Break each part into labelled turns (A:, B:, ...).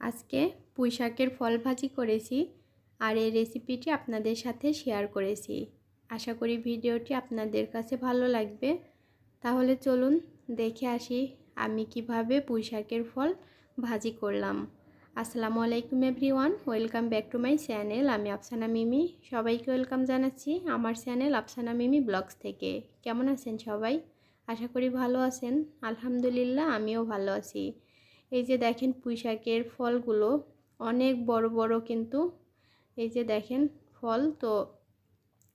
A: আজকে পুঁই শাকের ফল ভাজি করেছি আর এই রেসিপিটি আপনাদের সাথে শেয়ার করেছি। আশা করি ভিডিওটি আপনাদের কাছে ভালো লাগবে। তাহলে চলুন দেখে আসি আমি কীভাবে পুঁই শাকের ফল ভাজি করলাম। আসসালামু আলাইকুম everyone, welcome back to my channel. আমি আফসানা মিমি। সবাইকে ওয়েলকাম জানাচ্ছি আমার চ্যানেল আফসানা মিমি ব্লগস থেকে। কেমন আছেন সবাই? আশা করি ভালো আছেন। আলহামদুলিল্লাহ, আমিও ভালো আছি। এই যে দেখেন পুঁই শাকের ফলগুলো অনেক বড় বড় কিন্তু এই যে দেখেন ফল, তো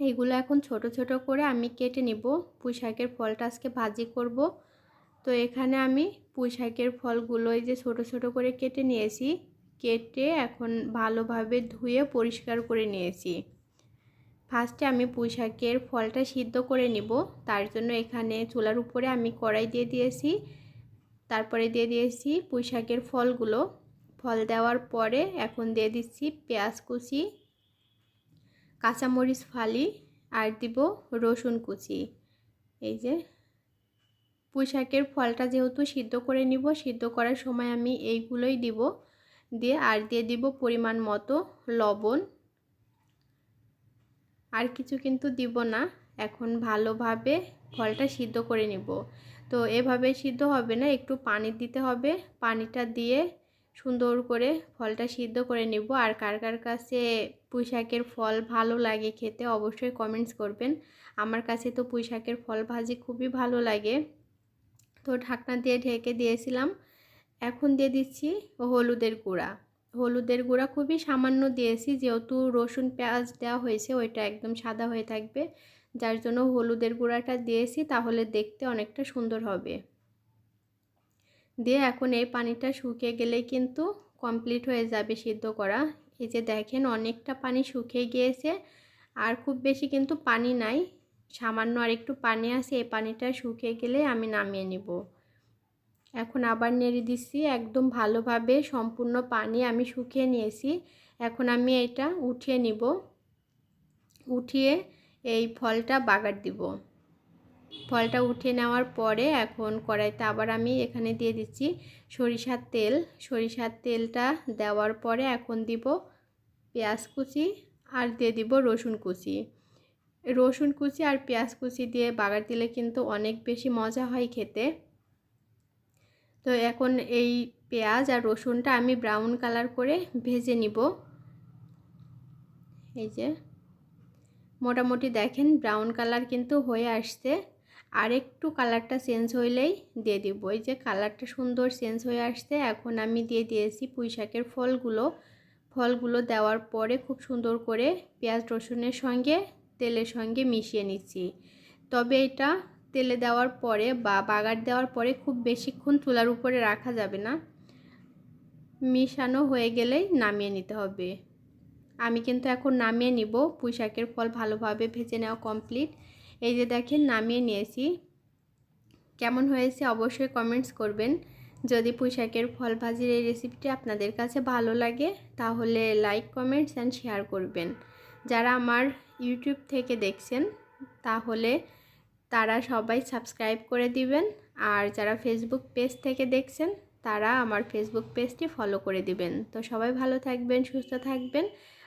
A: এইগুলো এখন ছোট ছোট করে আমি কেটে নিব। পুঁই শাকের ফলটা আজকে ভাজি করব। তো এখানে আমি পুঁই শাকের ফলগুলো এই যে ছোট ছোট করে কেটে নিয়েছি। কেটে এখন ভালোভাবে ধুয়ে পরিষ্কার করে নিয়েছি। ফার্স্টে আমি পুঁই শাকের ফলটা সিদ্ধ করে নিব। তার জন্য এখানে চুলার উপরে আমি কড়াই দিয়ে দিয়েছি। তারপরে দিয়ে দিয়েছি পুঁই শাকের ফলগুলো। ফল দেওয়ার পরে এখন দিয়ে দিচ্ছি পেঁয়াজ কুচি, কাঁচামরিচ ফালি আর দিব রসুন কুচি। এই যে পুঁই শাকের ফলটা যেহেতু সিদ্ধ করে নিব, সিদ্ধ করার সময় আমি এইগুলোই দিব। দিয়ে আর দিয়ে দিব পরিমাণ মতো লবণ। আর কিছু কিন্তু দিব না, এখন ভালোভাবে ফলটা সিদ্ধ করে নিব। তো এভাবে সিদ্ধ হবে না, একটু পানি দিতে হবে। পানিটা দিয়ে সুন্দর করে ফলটা সিদ্ধ করে নিব। আর কার কার কাছে পুঁই শাকের ফল ভালো লাগে খেতে অবশ্যই কমেন্টস করবেন। আমার কাছে তো পুঁই শাকের ফল ভাজি খুবই ভালো লাগে। তো ঢাকনা দিয়ে ঢেকে দিয়েছিলাম। এখন দিয়ে দিচ্ছি হলুদের গুঁড়া। হলুদের গুঁড়া খুবই সামান্য দিয়েছি, যেহেতু রসুন পেঁয়াজ দেওয়া হয়েছে, ওইটা একদম সাদা হয়ে থাকবে। যার জন্য হলুদের গুঁড়াটা দিয়েছি, তাহলে দেখতে অনেকটা সুন্দর হবে। দিয়ে এখন এই পানিটা শুকিয়ে গেলে কিন্তু কমপ্লিট হয়ে যাবে সিদ্ধ করা। এই যে দেখেন অনেকটা পানি শুকিয়ে গিয়েছে, আর খুব বেশি কিন্তু পানি নাই। সামান্য আর একটু পানি আছে, এই পানিটা শুকিয়ে গেলে আমি নামিয়ে নিব। এখন আবার নেড়ে দিচ্ছি, একদম ভালোভাবে সম্পূর্ণ পানি আমি শুকিয়ে নিয়েছি। এখন আমি এটা উঠিয়ে নিব। উঠিয়ে এই ফলটা বাগার দিব। ফলটা উঠিয়ে নেওয়ার পরে এখন কড়াইতে আবার আমি এখানে দিয়ে দিচ্ছি সরিষার তেল। সরিষার তেলটা দেওয়ার পরে এখন দিব পেঁয়াজ কুচি আর দিয়ে দিব রসুন কুচি। রসুন কুচি আর পেঁয়াজ কুচি দিয়ে বাগার দিলে কিন্তু অনেক বেশি মজা হয় খেতে। তো এখন এই পেঁয়াজ আর রসুনটা আমি ব্রাউন কালার করে ভেজে নিব। এই যে মোটামুটি দেখেন ব্রাউন কালার কিন্তু হয়ে আসছে। আর একটু কালারটা চেঞ্জ হইলেই দিয়ে দিব। এই যে কালারটা সুন্দর চেঞ্জ হয়ে আসছে, এখন আমি দিয়ে দিয়েছি পুঁইশাকের ফলগুলো। ফলগুলো দেওয়ার পরে খুব সুন্দর করে পেঁয়াজ রসুনের সঙ্গে, তেলের সঙ্গে মিশিয়ে নিচ্ছি। তবে এটা তেলে দেওয়ার পরে বা বাগার দেওয়ার পরে খুব বেশিক্ষণ চুলার উপরে রাখা যাবে না। মিশানো হয়ে গেলেই নামিয়ে নিতে হবে। আমি কিন্তু এখন নামিয়ে নিব। পুঁই শাকের ফল ভালোভাবে ভেজে নেওয়া কমপ্লিট এই যে দেখেন, নামিয়ে নিয়েছি। কেমন হয়েছে অবশ্যই কমেন্টস করবেন। যদি পুঁই শাকের ফল ভাজির এই রেসিপিটি আপনাদের কাছে ভালো লাগে, তাহলে লাইক কমেন্টস অ্যান্ড শেয়ার করবেন। যারা আমার ইউটিউব থেকে দেখছেন, তাহলে তারা সবাই সাবস্ক্রাইব করে দিবেন। আর যারা ফেসবুক পেজ থেকে দেখছেন, তারা আমার ফেসবুক পেজটি ফলো করে দিবেন। তো সবাই ভালো থাকবেন, সুস্থ থাকবেন।